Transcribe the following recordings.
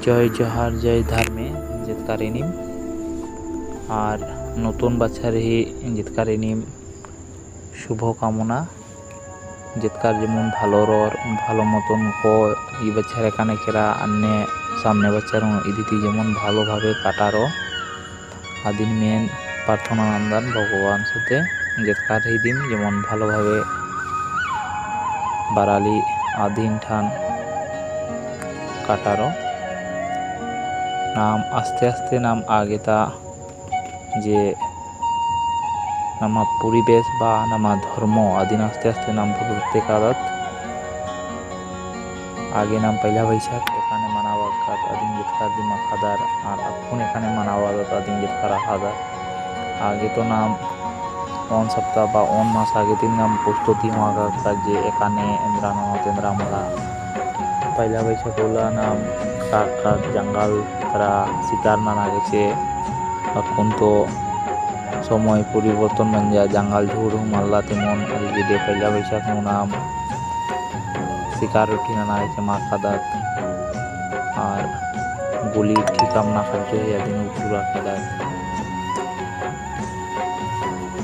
জয় জহার, জয় ধার্মে জিতকারিনিম আর নতুন বছরে জিতকারিনিম শুভ কামনা। জিতকার যেমন ভালো রর, ভালো মতন কো এই বছর এখানে কেরা আন্নে সামনে বছর ইদিতি যেমন ভালোভাবে কাটারো। আদিন মেন প্রার্থনা নন্দন ভগবান সাথে জিতকার এই দিন যেমন ভালোভাবে বারালি আদিন ঠান কাটারো। নাম আস্তে আস্তে নাম আগে তা যে নামা পরিবেশ বা নামা ধর্ম আদিন আস্তে আস্তে নাম পরিবর্তে কারত আগে নাম পয়লা বৈশাখ, এখানে মানাওয়া কাত, আদিন যেতকার দিমা খাদার, আর এখন এখানে মানাওয়া দত আদিন যেতকার হাদার আগে তো নাম অন সপ্তাহ বা অন মাস, আগে তিন নাম প্রস্তুতি হওয়া কাজ যে এখানে এন্দ্রা নমত এমরা পয়লা বৈশাখ, ওলা নাম কাক কাক জঙ্গল তারা শিকার নানা গেছে এখন তো সময় পরিবর্তন মান যায় জঙ্গল ঝুড় মাল্লা তেমন আজকে পয়লা বৈশাখ নাম শিকার উঠি নানা গেছে মা খাদাত আর গুলি ঠিকাম না খাদ্য হইয়া দিন উঠুরা খাদাত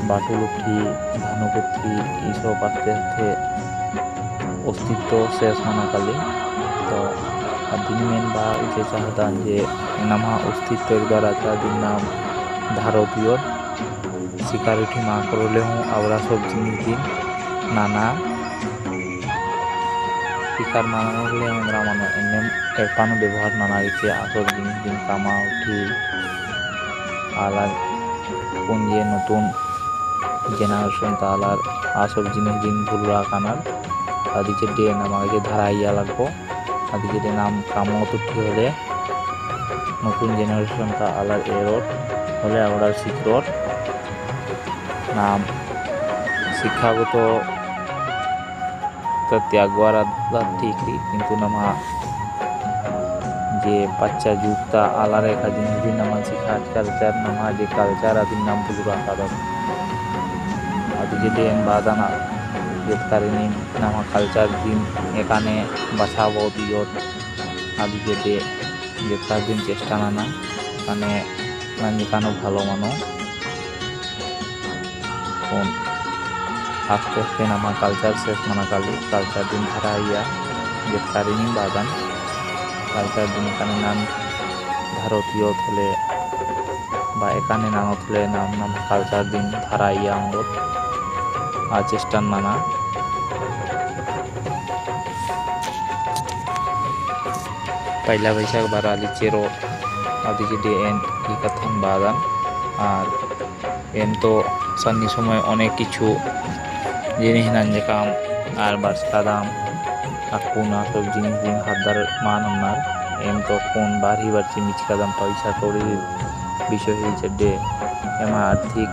বাটুল উঠি ধানুকুঠি এইসব আস্তে আস্তে অস্তিত্ব শেষ মানাকালে তো দিন মেন বা যে চাহতান যে নামা অস্তিত্বের দ্বারা দিন নাম ভারতীয় সিকিউরিটি না করলে হুঁ আমরা সব জিনিস দিন নানা। শিকার নানা হলে আমরা মানে এমনি এরপানো ব্যবহার নানা গেছে আসল জিনিস দিন কামা উঠি। আলার কোন যে নতুন জেনারেশন তালার আসল জিনিস দিন ভুলরা কানার আদিকে ডে নামাকে ধারা ইয়া লাগবো আদিকে ডে নাম কামত উঠি হলে নতুন জেনারেশনটা আলার এরর হলে আমরা শিখরর নাম শিক্ষাগত তো ত্যাগ করা ঠিক, কিন্তু নামা যে বাচ্চা যুগটা আলার একা জিনিস দিন নামান শিখা কালচার, নামা যে কালচার আদির নাম পুজো আকার আদি যদি বাদানা কারিনি নামা কালচার দিন এখানে বাঁচাবো দিয়ত আদি যদি জেতার দিন চেষ্টা নানা। এখানে এখানেও ভালো মানো। আস্তে আস্তে নামা কালচার শেষ মানা কালি কালচার দিন ধারা ইয়া জেতকারিনি বাদান কালচার দিন এখানে নাম ভারতীয় থলে বা এখানে নাম থলে নাম নাম কালচার দিন ধারা ইয়া অঙ্গত আর চেষ্টান মানা পয়লা বৈশাখ বারালি চেরো আদিকে ডে এন কি বাদান আর এন তো সান্নি সময় অনেক কিছু জিনিস নান যে কাম আর বার্ষা দাম আর কোন সব জিনিস দিন হাতদার মান আপনার এম তো কোন বাড়ি বাড়ছি মিচকা দাম পয়সা করি বিষয় হয়েছে ডে এমা আর্থিক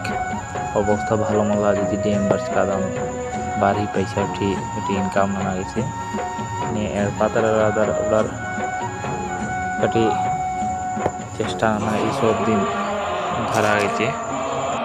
অবস্থা ভালো মতো যদি ডে এম বার্ষা দাম বাড়ি পয়সা উঠি উঠি ইনকাম মানা গেছে এর পাতার ওরার কাটি চেষ্টা মানে এইসব দিন ধারা গেছে